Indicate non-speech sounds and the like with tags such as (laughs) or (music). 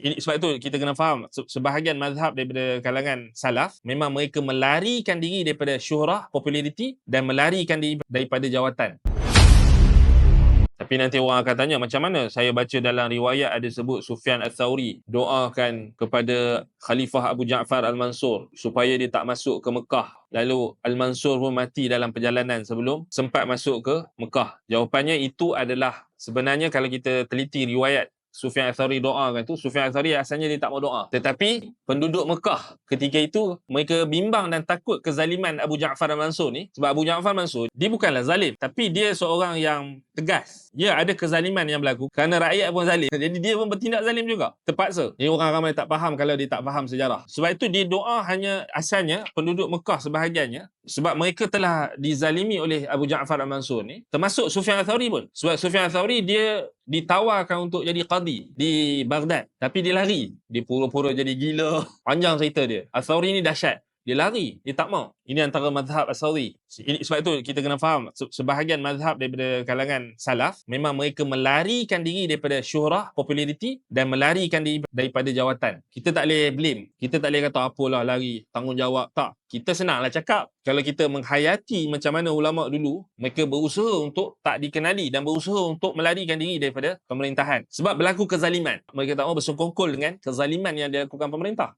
Ini- Sebab itu kita kena faham se- sebahagian mazhab daripada kalangan salaf memang mereka melarikan diri daripada syuhrah, populariti dan melarikan diri daripada jawatan. Tapi nanti orang akan tanya macam mana saya baca dalam riwayat ada sebut Sufyan Al-Thawri doakan kepada Khalifah Abu Ja'far Al-Mansur supaya dia tak masuk ke Mekah. Lalu Al-Mansur pun mati dalam perjalanan sebelum sempat masuk ke Mekah. Jawapannya itu adalah sebenarnya kalau kita teliti riwayat Sufyan Al-Thawri doakan tu, Sufyan Al-Thawri asalnya dia tak mau doa. Tetapi penduduk Mekah ketika itu mereka bimbang dan takut kezaliman Abu Ja'far Al-Mansur ni. Sebab Abu Ja'far Mansur, dia bukanlah zalim. Tapi dia seorang yang tegas. Ya, ada kezaliman yang berlaku kerana rakyat pun zalim. Jadi dia pun bertindak zalim juga. Terpaksa. Jadi orang ramai tak faham kalau dia tak faham sejarah. Sebab itu dia doa hanya asalnya penduduk Mekah sebahagiannya sebab mereka telah dizalimi oleh Abu Ja'far Al-Mansur ni termasuk Sufyan Al-Thawri pun sebab Sufyan Al-Thawri dia ditawarkan untuk jadi qadi di Baghdad tapi dia lari dia pura-pura jadi gila (laughs) panjang cerita dia Al-Thawri ni dahsyat dia lari dia tak mau. Ini antara mazhab Al-Thawri ini, sebab itu kita kena faham se- sebahagian mazhab daripada kalangan salaf memang mereka melarikan diri daripada syuhrah populariti dan melarikan diri daripada jawatan. Kita tak boleh blame. Kita tak boleh kata apalah lari tanggungjawab. Tak. Kita senanglah cakap. Kalau kita menghayati macam mana ulama dulu mereka berusaha untuk tak dikenali dan berusaha untuk melarikan diri daripada pemerintahan. Sebab berlaku kezaliman. Mereka tak mau bersungkongkol dengan kezaliman yang dilakukan pemerintah